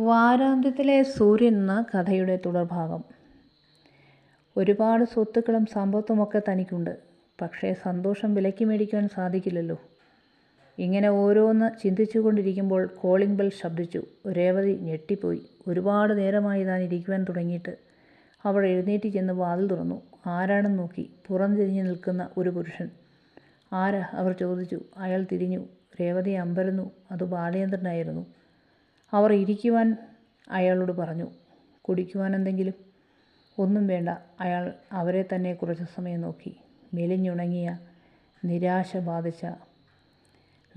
വാരാന്ത്യത്തിലെ സൂര്യൻ എന്ന കഥയുടെ തുടർഭാഗം. ഒരുപാട് സ്വത്തുക്കളും സമ്പത്തുമൊക്കെ തനിക്കുണ്ട്. പക്ഷേ സന്തോഷം വിലയ്ക്ക് മേടിക്കുവാൻ സാധിക്കില്ലല്ലോ. ഇങ്ങനെ ഓരോന്ന് ചിന്തിച്ചു കൊണ്ടിരിക്കുമ്പോൾ കോളിംഗ് ബെൽ ശബ്ദിച്ചു. രേവതി ഞെട്ടിപ്പോയി. ഒരുപാട് നേരമായി താൻ ഇരിക്കുവാൻ തുടങ്ങിയിട്ട്. അവൾ എഴുന്നേറ്റ് ചെന്ന് വാതിൽ തുറന്നു. ആരാണെന്ന് നോക്കി. പുറം തിരിഞ്ഞ് നിൽക്കുന്ന ഒരു പുരുഷൻ. ആരാ? അവർ ചോദിച്ചു. അയാൾ തിരിഞ്ഞു. രേവതി അമ്പരന്നു. അത് ബാലചന്ദ്രനായിരുന്നു അവർ ഇരിക്കുവാൻ അയാളോട് പറഞ്ഞു കുടിക്കുവാൻ എന്തെങ്കിലും? ഒന്നും വേണ്ട. അയാൾ അവരെ തന്നെ കുറച്ച് സമയം നോക്കി. മെലിഞ്ഞുണങ്ങിയ നിരാശ ബാധിച്ച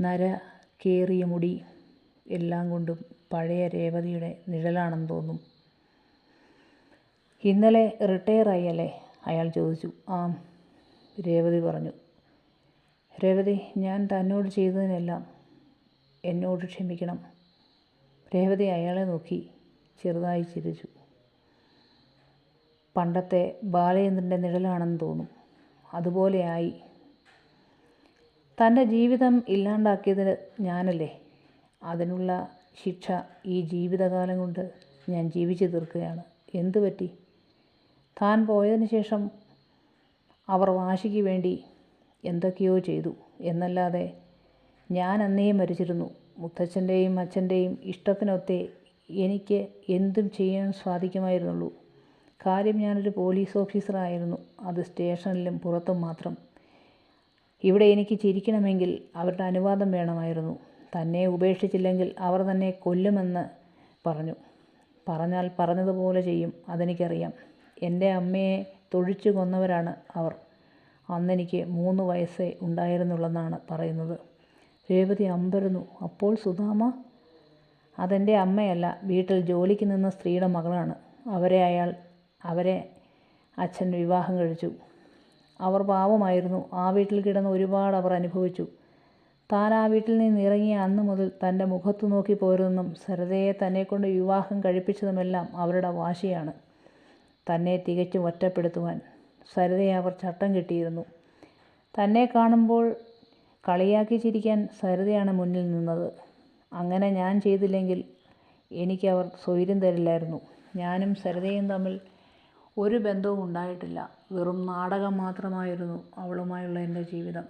നര കേറിയ മുടി എല്ലാം കൊണ്ടും പഴയ രേവതിയുടെ നിഴലാണെന്ന് തോന്നും. ഇന്നലെ റിട്ടയറായി അല്ലേ? അയാൾ ചോദിച്ചു. ആ രേവതി പറഞ്ഞു. രേവതി ഞാൻ തന്നോട് ചെയ്തതിനെല്ലാം എന്നോട് ക്ഷമിക്കണം. രേവതി അയാളെ നോക്കി ചെറുതായി ചിരിച്ചു. പണ്ടത്തെ ബാലചന്ദ്രന്റെ നിഴലാണെന്ന് തോന്നും. അതുപോലെയായി. തന്റെ ജീവിതം ഇല്ലാണ്ടാക്കിയത് ഞാനല്ലേ? അതിനുള്ള ശിക്ഷ ഈ ജീവിതകാലം കൊണ്ട് ഞാൻ ജീവിച്ചു തീർക്കുകയാണ്. എന്തു പറ്റി? താൻ പോയതിന് ശേഷം അവർ വാശിക്ക് വേണ്ടി എന്തൊക്കെയോ ചെയ്തു. എന്നല്ലാതെ ഞാൻ അന്നേ മരിച്ചിരുന്നു. മുത്തച്ഛന്റെയും അച്ഛന്റെയും ഇഷ്ടത്തിനൊത്തെ എനിക്ക് എന്തും ചെയ്യാൻ സാധിക്കുമായിരുന്നുള്ളൂ. കാര്യം ഞാനൊരു പോലീസ് ഓഫീസറായിരുന്നു. അത് സ്റ്റേഷനിലും പുറത്തും മാത്രം. ഇവിടെ എനിക്ക് ചിരിക്കണമെങ്കിൽ അവരുടെ അനുവാദം വേണമായിരുന്നു. തന്നെ ഉപേക്ഷിച്ചില്ലെങ്കിൽ അവർ തന്നെ കൊല്ലുമെന്ന് പറഞ്ഞു. പറഞ്ഞാൽ പറഞ്ഞതുപോലെ ചെയ്യും അതെനിക്കറിയാം. എന്റെ അമ്മയെ തൊഴിച്ചു കൊന്നവരാണ് അവർ. അന്നെനിക്ക് മൂന്ന് വയസ്സേ ഉണ്ടായിരുന്നുള്ളെന്നാണ് പറയുന്നത്. രേവതി അമ്പരന്നു. അപ്പോൾ സുധാമ അതെന്റെ അമ്മയല്ല. വീട്ടിൽ ജോലിക്ക് നിന്ന സ്ത്രീയുടെ മകളാണ്. അവരെ അയാൾ അവരെ അച്ഛൻ വിവാഹം കഴിച്ചു. അവർ പാവമായിരുന്നു. ആ വീട്ടിൽ കിടന്ന് ഒരുപാട് അവർ അനുഭവിച്ചു. താൻ ആ വീട്ടിൽ നിന്ന് ഇറങ്ങിയ അന്ന് മുതൽ തന്റെ മുഖത്തു നോക്കി പോരുന്നതും തന്നെ തന്നെക്കൊണ്ട് വിവാഹം കഴിപ്പിച്ചതുമെല്ലാം അവരുടെ വാശിയാണ്. തന്നെ തികച്ചും ഒറ്റപ്പെടുത്തുവാൻ സരിതയെ അവർ ചട്ടം കിട്ടിയിരുന്നു. തന്നെ കാണുമ്പോൾ കളിയാക്കി ചിരിക്കാൻ സരിതയാണ് മുന്നിൽ നിന്നത്. അങ്ങനെ ഞാൻ ചെയ്തില്ലെങ്കിൽ എനിക്കവർ സ്വൈര്യം തരില്ലായിരുന്നു. ഞാനും സരിതയും തമ്മിൽ ഒരു ബന്ധവും ഉണ്ടായിട്ടില്ല. വെറും നാടകം മാത്രമായിരുന്നു അവളുമായുള്ള എന്റെ ജീവിതം.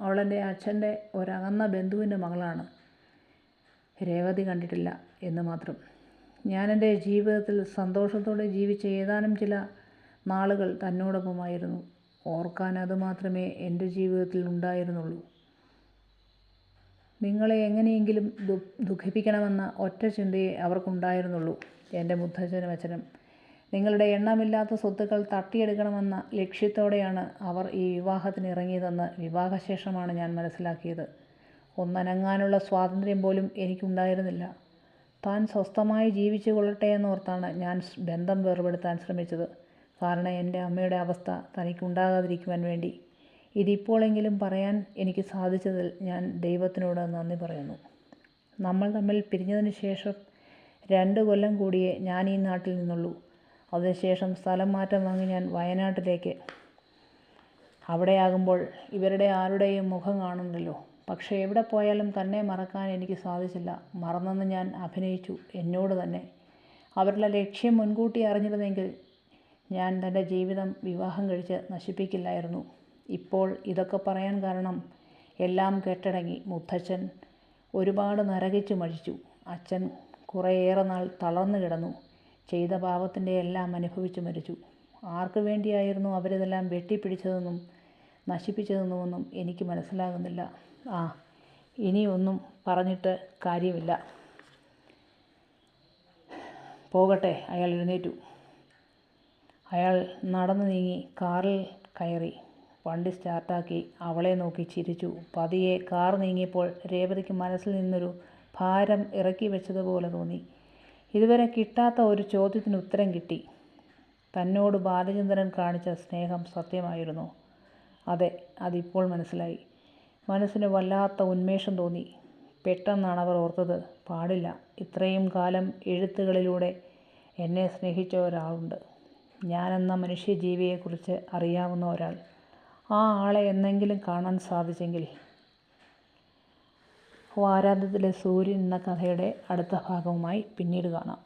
അവളെന്റെ അച്ഛന്റെ ഒരകന്ന ബന്ധുവിന്റെ മകളാണ്. രേവതി കണ്ടിട്ടില്ല എന്ന് മാത്രം. ഞാനെന്റെ ജീവിതത്തിൽ സന്തോഷത്തോടെ ജീവിച്ച ഏതാനും ചില നാളുകൾ തന്നോടൊപ്പമായിരുന്നു. ഓർക്കാൻ അതുമാത്രമേ എന്റെ ജീവിതത്തിൽ ഉണ്ടായിരുന്നുള്ളൂ. നിങ്ങളെ എങ്ങനെയെങ്കിലും ദു ദുഃഖിപ്പിക്കണമെന്ന ഒറ്റ ചിന്തയേ അവർക്കുണ്ടായിരുന്നുള്ളൂ. എന്റെ മുത്തച്ഛനും അച്ഛനും. നിങ്ങളുടെ എണ്ണമില്ലാത്ത സ്വത്തുക്കൾ തട്ടിയെടുക്കണമെന്ന ലക്ഷ്യത്തോടെയാണ് അവർ ഈ വിവാഹത്തിന് ഇറങ്ങിയതെന്ന് വിവാഹശേഷമാണ് ഞാൻ മനസ്സിലാക്കിയത്. ഒന്നനങ്ങാനുള്ള സ്വാതന്ത്ര്യം പോലും എനിക്കുണ്ടായിരുന്നില്ല. താൻ സ്വസ്ഥമായി ജീവിച്ചു കൊള്ളട്ടെ എന്നോർത്താണ് ഞാൻ ബന്ധം വേർപെടുത്താൻ ശ്രമിച്ചത്. കാരണം എന്റെ അമ്മയുടെ അവസ്ഥ തനിക്കുണ്ടാകാതിരിക്കുവാൻ വേണ്ടി ഇതിപ്പോഴെങ്കിലും പറയാൻ എനിക്ക് സാധിച്ചതിൽ ഞാൻ ദൈവത്തിനോട് നന്ദി പറയുന്നു. നമ്മൾ തമ്മിൽ പിരിഞ്ഞതിന് ശേഷം രണ്ട് കൊല്ലം കൂടിയേ ഞാൻ ഈ നാട്ടിൽ നിന്നുള്ളൂ. അതിനുശേഷം സ്ഥലം മാറ്റം വാങ്ങി ഞാൻ വയനാട്ടിലേക്ക്. അവിടെയാകുമ്പോൾ ഇവരുടെ ആരുടെയും മുഖം കാണുന്നല്ലോ. പക്ഷേ എവിടെ പോയാലും തന്നെ മറക്കാൻ എനിക്ക് സാധിച്ചില്ല. മറന്നെന്ന് ഞാൻ അഭിനയിച്ചു. എന്നോട് തന്നെ. അവരുടെ ലക്ഷ്യം മുൻകൂട്ടി അറിഞ്ഞിരുന്നെങ്കിൽ ഞാൻ തന്റെ ജീവിതം വിവാഹം കഴിച്ച് നശിപ്പിക്കില്ലായിരുന്നു. ഇപ്പോൾ ഇതൊക്കെ പറയാൻ കാരണം എല്ലാം കെട്ടടങ്ങി മുത്തച്ഛൻ ഒരുപാട് നരകിച്ചു മഴിച്ചു അച്ഛൻ കുറേയേറെ നാൾ തളർന്നു കിടന്നു. ചെയ്ത പാപത്തിന്റെ എല്ലാം അനുഭവിച്ചു മരിച്ചു. ആർക്കു വേണ്ടിയായിരുന്നു അവരിതെല്ലാം വെട്ടിപ്പിടിച്ചതെന്നും നശിപ്പിച്ചതെന്നുമൊന്നും എനിക്ക് മനസ്സിലാകുന്നില്ല. ആ ഇനിയൊന്നും പറഞ്ഞിട്ട് കാര്യമില്ല. പോകട്ടെ അയാൾ എഴുന്നേറ്റു. അയാൾ നടന്നു നീങ്ങി കാറിൽ കയറി. വണ്ടി സ്റ്റാർട്ടാക്കി അവളെ നോക്കി ചിരിച്ചു. പതിയെ കാർ നീങ്ങിയപ്പോൾ രേവതിക്ക് മനസ്സിൽ നിന്നൊരു ഭാരം ഇറക്കി വെച്ചതുപോലെ തോന്നി. ഇതുവരെ കിട്ടാത്ത ഒരു ചോദ്യത്തിന് ഉത്തരം കിട്ടി. തന്നോട് ബാലചന്ദ്രൻ കാണിച്ച സ്നേഹം സത്യമായിരുന്നു. അതെ അതിപ്പോൾ മനസ്സിലായി. മനസ്സിന് വല്ലാത്ത ഉന്മേഷം തോന്നി. പെട്ടെന്നാണ് അവർ ഓർത്തത് പാടില്ല. ഇത്രയും കാലം എഴുത്തുകളിലൂടെ എന്നെ സ്നേഹിച്ച ഒരാളുണ്ട്. ഞാനെന്ന മനുഷ്യജീവിയെക്കുറിച്ച് അറിയാവുന്ന ഒരാൾ. ആ ആളെ എന്നെങ്കിലും കാണാൻ സാധിച്ചെങ്കിൽ വാരാന്ത്യത്തിലെ സൂര്യൻ എന്ന കഥയുടെ അടുത്ത ഭാഗവുമായി പിന്നീട് കാണാം.